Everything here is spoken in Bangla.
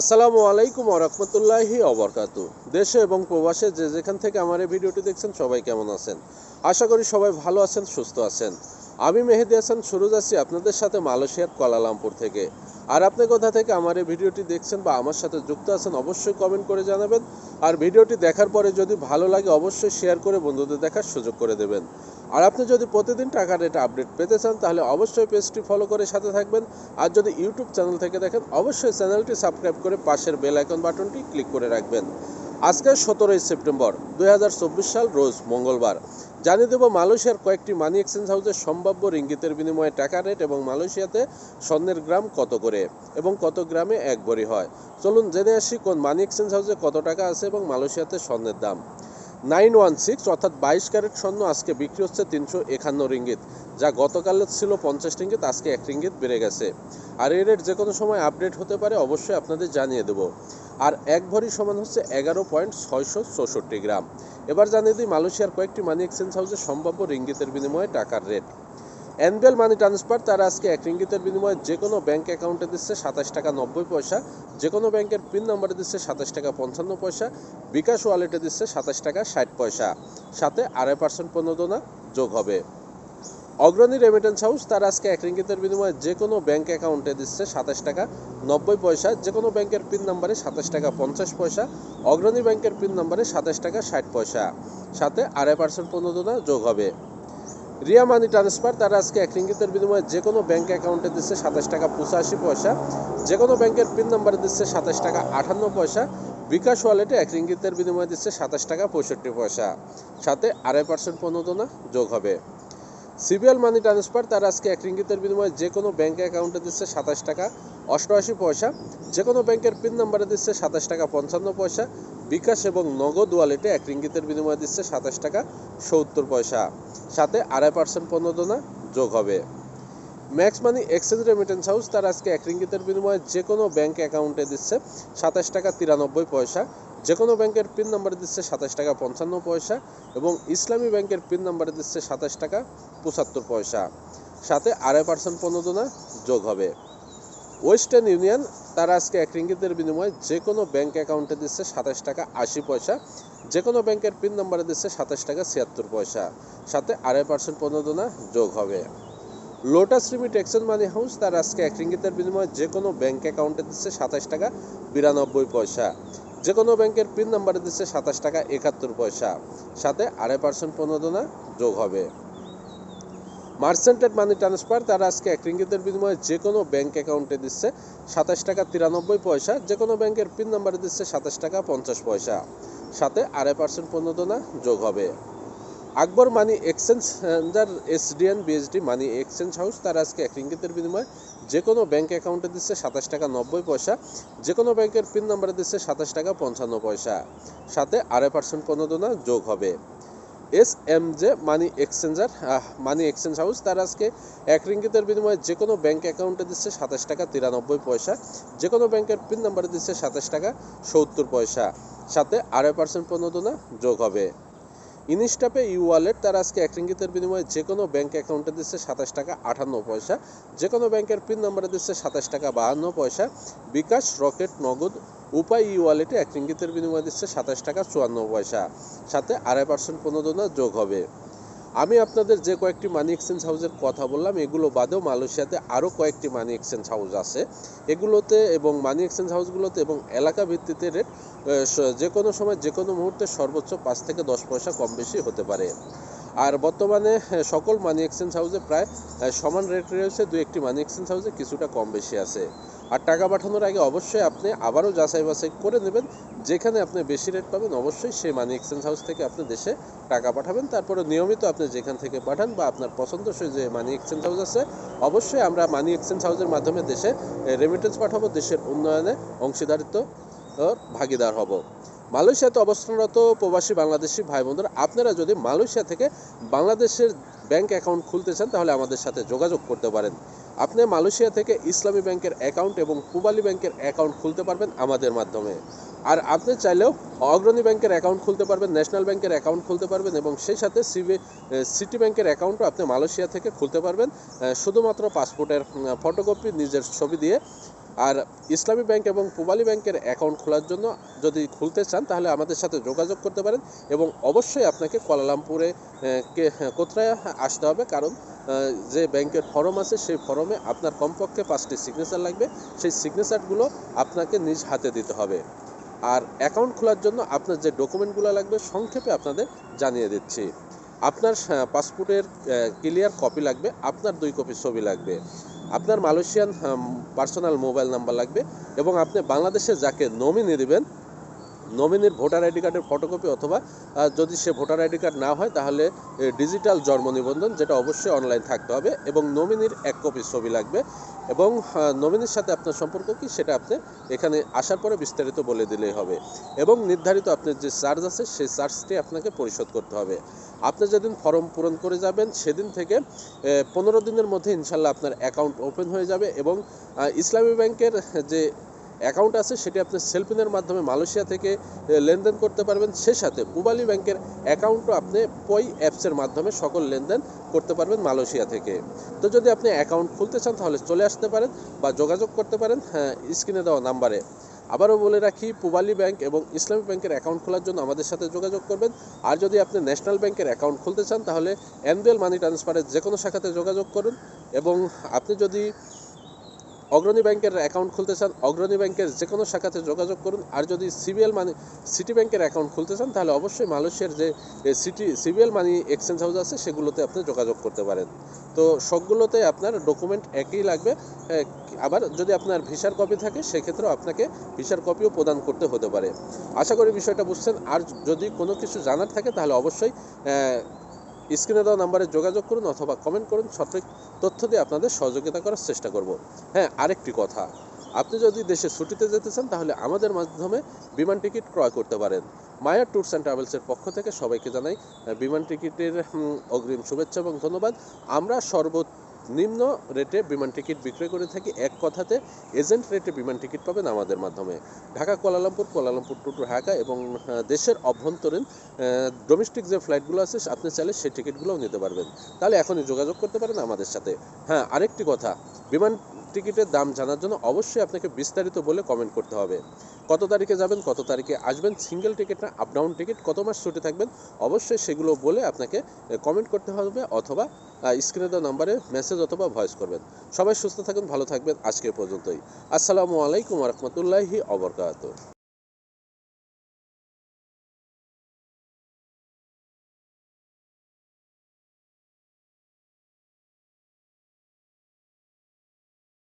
আসসালামু আলাইকুম রহমতুল্লাহি অবরকাতু দেশে এবং প্রবাসে যে যেখান থেকে আমার এই ভিডিওটি দেখছেন, সবাই কেমন আছেন? আশা করি সবাই ভালো আছেন, সুস্থ আছেন। আমি মেহেদি হাসান, শুরু যাচ্ছি আপনাদের সাথে মালয়েশিয়ার কোয়ালালামপুর থেকে। আর আপনি কোথা থেকে আমার এই ভিডিওটি দেখছেন বা আমার সাথে যুক্ত আছেন, অবশ্যই কমেন্ট করে জানাবেন। আর ভিডিওটি দেখার পরে যদি ভালো লাগে, অবশ্যই শেয়ার করে বন্ধুদের দেখার সুযোগ করে দেবেন। আর আপনি যদি প্রতিদিন টাকার রেট আপডেট পেতে চান, তাহলে অবশ্যই পেজটি ফলো করে সাথে থাকবেন। আর যদি ইউটিউব চ্যানেল থেকে দেখেন, অবশ্যই চ্যানেলটি সাবস্ক্রাইব করে পাশের বেল আইকন বাটনটি ক্লিক করে রাখবেন। আজকে সতেরোই সেপ্টেম্বর দু হাজার চব্বিশ সাল, রোজ মঙ্গলবার। জানিয়ে দেব, মালয়েশিয়ার কয়েকটি মানি এক্সচেঞ্জ হাউসের সম্ভাব্য রিঙ্গিতের বিনিময়ে টাকা রেট এবং মালয়েশিয়াতে স্বর্ণের গ্রাম কত করে এবং কত গ্রামে এক ভরি হয়। চলুন জেনে আসি কোন মানি এক্সচেঞ্জ হাউসে কত টাকা আছে এবং মালয়েশিয়াতে স্বর্ণের দাম। নাইন ওয়ান সিক্স অর্থাৎ বাইশ ক্যারেট স্বর্ণ আজকে বিক্রি হচ্ছে তিনশো একান্ন রিঙ্গিত, যা গতকালের ছিল পঞ্চাশ রিঙ্গিত, আজকে এক রিঙ্গিত বেড়ে গেছে। আর এই রেট যে কোনো সময় আপডেট হতে পারে অবশ্যই আপনাদের জানিয়ে দেবো। আর এক ভরি সমান হচ্ছে এগারো পয়েন্ট ছয়শো চৌষট্টি গ্রাম। এবার জানিয়ে দিই মালয়েশিয়ার কয়েকটি মানি এক্সচেঞ্জ হাউসে সম্ভাব্য রিঙ্গিতের বিনিময়ে টাকার রেট। অ্যানুয়াল মানি ট্রান্সফার তারা আজকে এক রিঙ্গিতের বিনিময়ে যে কোনো ব্যাঙ্ক অ্যাকাউন্টে দিচ্ছে সাতাশ টাকা নব্বই পয়সা যে কোনো ব্যাংকের পিন নম্বরে দিচ্ছে সাতাশ টাকা পঞ্চান্ন পয়সা, বিকাশ ওয়ালেটে দিচ্ছে সাতাশ টাকা ষাট পয়সা। সাথে আড়াই পার্সেন্ট প্রণোদনা যোগ হবে। অগ্রণী রেমিটেন্স হাউস তারা আজকে এক রিঙ্গিতের বিনিময়ে যে কোনো ব্যাঙ্ক অ্যাকাউন্টে দিচ্ছে সাতাশ টাকা নব্বই পয়সা যে কোনো ব্যাংকের পিন নম্বরে সাতাশ টাকা পঞ্চাশ পয়সা, অগ্রণী ব্যাংকের পিন নম্বরে সাতাশ টাকা ষাট পয়সা। সাথে আড়াই পার্সেন্ট প্রণোদনা যোগ হবে। রিয়া মানি ট্রান্সফার তারা আজকে এক রিঙ্গিতের বিনিময়ে যে কোনো ব্যাঙ্ক অ্যাকাউন্টে দিচ্ছে সাতাশ টাকা পঁচাশি পয়সা যে কোনো ব্যাংকের পিন নাম্বারে দিচ্ছে সাতাশ টাকা আটান্ন পয়সা, বিকাশ ওয়ালেটে এক রিঙ্গিতের বিনিময়ে দিচ্ছে সাতাশ টাকা পঁয়ষট্টি পয়সা। সাথে আড়াই পার্সেন্ট প্রণোদনা যোগ হবে। সিবিএল মানি ট্রান্সফার তারা আজকে এক রিঙ্গিতের বিনিময়ে যে কোনো ব্যাঙ্ক অ্যাকাউন্টে দিচ্ছে সাতাশ টাকা অষ্টআশি পয়সা যে কোনো ব্যাংকের পিন নাম্বারে দিচ্ছে সাতাশ টাকা পঞ্চান্ন পয়সা, বিকাশ এবং নগদ ওয়ালেটে এক রিঙ্গিতের বিনিময়ে দিচ্ছে সাতাশ টাকা সত্তর পয়সা। সাথে আড়াই পার্সেন্ট প্রণোদনা যোগ হবে। Max money exchange remittance house তার আজকে এক রিঙ্গিতের বিনিময়ে যে কোনো ব্যাংক অ্যাকাউন্টে দিচ্ছে সাতাশ টাকা তিরানব্বই পয়সা যে কোনো ব্যাংকের পিন নাম্বারে দিচ্ছে সাতাশ টাকা পঞ্চান্ন পয়সা এবং ইসলামী ব্যাংকের পিন নাম্বারে দিচ্ছে সাতাশ টাকা পঁচাত্তর পয়সা। সাথে আড়াই পার্সেন্ট প্রণোদনা যোগ হবে। ওয়েস্টার্ন ইউনিয়ন, তারা আজকে এক রিঙ্গিতের বিনিময়ে যে কোনো ব্যাঙ্ক অ্যাকাউন্টে দিচ্ছে সাতাশ টাকা আশি পয়সা যে কোনো ব্যাংকের পিন নম্বরে দিচ্ছে সাতাশ টাকা ছিয়াত্তর পয়সা। সাথে আড়াই পার্সেন্ট প্রণোদনা যোগ হবে। Lotus remit exchange money house তার আজকে এক রিঙ্গিতের বিনিময়ে যে কোনো ব্যাংক অ্যাকাউন্টে দিচ্ছে সাতাশ টাকা বিরানব্বই পয়সা যে কোনো ব্যাংকের পিন নম্বরে দিচ্ছে সাতাশ টাকা একাত্তর পয়সা। সাথে আড়াই পার্সেন্ট প্রণোদনা যোগ হবে। মার্সেন্টেড মানি ট্রান্সফার তারা আজকে এক রিঙ্গিতের বিনিময়ে যে কোনো ব্যাংক অ্যাকাউন্টে দিচ্ছে সাতাশ টাকা তিরানব্বই পয়সা যে কোনো ব্যাংকের পিন নাম্বারে দিচ্ছে সাতাশ টাকা পঞ্চাশ পয়সা। সাথে আড়াই পার্সেন্ট প্রণোদনা যোগ হবে। Akbar money exchanger SDN BSD money exchange house তারা আজকে এক রিঙ্গিতের বিনিময়ে যে কোনো ব্যাংক অ্যাকাউন্টে দিচ্ছে সাতাশ টাকা নব্বই পয়সা যে কোনো ব্যাংকের পিন নাম্বারে দিচ্ছে সাতাশ টাকা পঞ্চান্ন পয়সা। সাথে আড়াই পার্সেন্ট প্রণোদনা যোগ হবে। S M J money exchanger money exchange house তার আজকে এক রিঙ্গিতের বিনিময়ে যে কোনো ব্যাঙ্ক অ্যাকাউন্টে দিচ্ছে সাতাশ টাকা তিরানব্বই পয়সা, যে কোনো ব্যাংকের পিন নাম্বারে দিচ্ছে সাতাশ টাকা সত্তর পয়সা। সাথে আড়াই পার্সেন্ট প্রণোদনা যোগ হবে। ইনস্টাপে ই ওয়ালেট তার আজকে এক রিঙ্গিতের বিনিময়ে যে কোনো ব্যাঙ্ক অ্যাকাউন্টে দিচ্ছে সাতাশ টাকা আটান্ন পয়সা যে কোনো ব্যাংকের পিন নাম্বারে দিচ্ছে সাতাশ টাকা বাহান্ন পয়সা। বিকাশ, রকেট, নগদ, উপায় ই ওয়ালেটে এক রিঙ্গিতের বিনিময়ে দিচ্ছে সাতাশ টাকা চুয়ান্ন পয়সা। সাথে আড়াই পার্সেন্ট প্রণোদনা যোগ হবে। আমি আপনাদের যে কয়েকটি মানি এক্সচেঞ্জ হাউসের কথা বললাম, এগুলো বাদেও মালয়েশিয়াতে আরও কয়েকটি মানি এক্সচেঞ্জ হাউস আছে। এগুলোতে এবং মানি এক্সচেঞ্জ হাউসগুলোতে এবং এলাকা ভিত্তিতে রেট যে কোনো সময়, যে কোনো মুহূর্তে সর্বোচ্চ পাঁচ থেকে দশ পয়সা কম বেশি হতে পারে। আর বর্তমানে সকল মানি এক্সচেঞ্জ হাউসে প্রায় সমান রেট রয়েছে দু একটি মানি এক্সচেঞ্জ হাউসে কিছুটা কম বেশি আছে। আর টাকা পাঠানোর আগে অবশ্যই আপনি আবারও যাচাই বাছাই করে নেবেন। যেখানে আপনি বেশি রেট পাবেন, অবশ্যই সেই মানি এক্সচেঞ্জ হাউস থেকে আপনি দেশে টাকা পাঠাবেন। তারপরে নিয়মিত আপনি যেখান থেকে পাঠান বা আপনার পছন্দসই যে মানি এক্সচেঞ্জ হাউস আছে, অবশ্যই আমরা মানি এক্সচেঞ্জ হাউসের মাধ্যমে দেশে রেমিটেন্স পাঠাবো, দেশের উন্নয়নে অংশীদারিত্ব ভাগিদার হব। মালয়েশিয়াতে অবস্থানরত প্রবাসী বাংলাদেশি ভাই বোনরা আপনারা যদি মালয়েশিয়া থেকে বাংলাদেশের ব্যাংক অ্যাকাউন্ট খুলতে চান, তাহলে আমাদের সাথে যোগাযোগ করতে পারেন। আপনি মালয়েশিয়া থেকে ইসলামী ব্যাংকের অ্যাকাউন্ট এবং পুবালি ব্যাংকের অ্যাকাউন্ট খুলতে পারবেন আমাদের মাধ্যমে। আর আপনি চাইলেও অগ্রণী ব্যাংকের অ্যাকাউন্ট খুলতে পারবেন ন্যাশনাল ব্যাংকের অ্যাকাউন্ট খুলতে পারবেন এবং সেই সাথে সিবি সিটি ব্যাংকের অ্যাকাউন্টও আপনি মালয়েশিয়া থেকে খুলতে পারবেন। শুধুমাত্র পাসপোর্টের ফটোকপি নিজের ছবি দিয়ে। আর ইসলামী ব্যাংক এবং পূবালী ব্যাংকের অ্যাকাউন্ট খোলার জন্য যদি খুলতে চান তাহলে আমাদের সাথে যোগাযোগ করতে পারেন এবং অবশ্যই আপনাকে কোয়ালালামপুরে কে হ্যাঁ, কোথায় আসতে হবে? কারণ যে ব্যাংকের ফর্ম আছে সেই ফর্মে আপনার কমপক্ষে পাঁচটি সিগনেচার লাগবে। সেই সিগনেচারগুলো আপনাকে নিজ হাতে দিতে হবে। আর অ্যাকাউন্ট খোলার জন্য আপনার যে ডকুমেন্টগুলো লাগবে সংক্ষেপে আপনাদের জানিয়ে দিচ্ছি। আপনার পাসপোর্টের ক্লিয়ার কপি লাগবে, আপনার দুই কপি ছবি লাগবে, আপনার মালয়েশিয়ান পার্সোনাল মোবাইল নাম্বার লাগবে এবং আপনি বাংলাদেশে যাকে নমিনি দিবেন নমিনির ভোটার আইডি কার্ডের ফটোকপি অথবা যদি সে ভোটার আইডি কার্ড না হয়, তাহলে ডিজিটাল জন্ম নিবন্ধন যেটা অবশ্যই অনলাইন থাকতে হবে এবং নমিনির এক কপি ছবি লাগবে এবং নমিনির সাথে আপনার সম্পর্ক কি সেটা আপনি এখানে আসার পরে বিস্তারিত বলে দিলেই হবে এবং নির্ধারিত আপনার যে চার্জ আছে, সেই চার্জটি আপনাকে পরিশোধ করতে হবে। আপনি যেদিন ফর্ম পূরণ করে যাবেন, সেদিন থেকে পনেরো দিনের মধ্যে ইনশাল্লাহ আপনার অ্যাকাউন্ট ওপেন হয়ে যাবে এবং ইসলামী ব্যাংকের যে অ্যাকাউন্ট আছে, সেটি আপনি সেলফিনের মাধ্যমে মালয়েশিয়া থেকে লেনদেন করতে পারবেন। সে সাথে পুবালি ব্যাংকের অ্যাকাউন্টও আপনি পই অ্যাপসের মাধ্যমে সকল লেনদেন করতে পারবেন মালয়েশিয়া থেকে। তো যদি আপনি অ্যাকাউন্ট খুলতে চান, তাহলে চলে আসতে পারেন বা যোগাযোগ করতে পারেন হ্যাঁ স্ক্রিনে দেওয়া নাম্বারে। আবারও বলে রাখি পুবালি ব্যাংক এবং ইসলামী ব্যাংকের অ্যাকাউন্ট খোলার জন্য আমাদের সাথে যোগাযোগ করবেন। আর যদি আপনি ন্যাশনাল ব্যাংকের অ্যাকাউন্ট খুলতে চান, তাহলে এনবিএল মানি ট্রান্সফারের যে কোনো শাখাতে যোগাযোগ করুন এবং আপনি যদি অগ্রণী ব্যাংকের অ্যাকাউন্ট খুলতে চান, অগ্রণী ব্যাংকের যে কোনো শাখাতে যোগাযোগ করুন। আর যদি সিবিএল মানি, সিটি ব্যাংকের অ্যাকাউন্ট খুলতে চান, তাহলে অবশ্যই মালয়েশিয়ার যে city, CBL money exchange house আছে, সেগুলোতে আপনি যোগাযোগ করতে পারেন। তো সবগুলোতে আপনার ডকুমেন্ট একই লাগবে। আবার যদি আপনার ভিসার কপি থাকে, সেক্ষেত্রেও আপনাকে ভিসার কপিও প্রদান করতে হতে পারে। আশা করি বিষয়টা বুঝছেন। আর যদি কোনো কিছু জানার থাকে, তাহলে অবশ্যই স্ক্রিনে দেওয়া নাম্বারে যোগাযোগ করুন অথবা কমেন্ট করুন। সঠিক তথ্য দিয়ে আপনাদের সহযোগিতা করার চেষ্টা করব। হ্যাঁ আরেকটি কথা। আপনি যদি দেশে ছুটিতে যেতে চান, তাহলে আমাদের মাধ্যমে বিমান টিকিট ক্রয় করতে পারেন। মায়া ট্যুরস অ্যান্ড ট্রাভেলসের পক্ষ থেকে সবাইকে জানাই বিমান টিকিটের অগ্রিম শুভেচ্ছা এবং ধন্যবাদ। আমরা সর্বনিম্ন রেটে বিমান টিকিট বিক্রয় করে থাকি এক কথাতে এজেন্ট রেটে বিমান টিকিট পাবেন আমাদের মাধ্যমে। Dhaka, Kuala Lumpur Kuala Lumpur to Dhaka এবং দেশের অভ্যন্তরীণ ডোমেস্টিক যে ফ্লাইটগুলো আছে, আপনি চাইলে সেই টিকিটগুলোও নিতে পারবেন। তাহলে এখনই যোগাযোগ করতে পারেন আমাদের সাথে। হ্যাঁ আরেকটি কথা, বিমান টিকিটের দাম জানার জন্য অবশ্যই আপনাকে বিস্তারিত বলে কমেন্ট করতে হবে। কত তারিখে যাবেন, কত তারিখে আসবেন সিঙ্গেল টিকিট না আপ ডাউন টিকিট কত মাস ছুটি থাকবেন, অবশ্যই সেগুলো বলে আপনাকে কমেন্ট করতে হবে অথবা স্ক্রিনে দেওয়া নাম্বারে মেসেজ অথবা ভয়েস করবেন। সবাই সুস্থ থাকুন, ভালো থাকবেন, আজকে পর্যন্তই। আসসালামু আলাইকুম রহমতুল্লাহি অবরকাত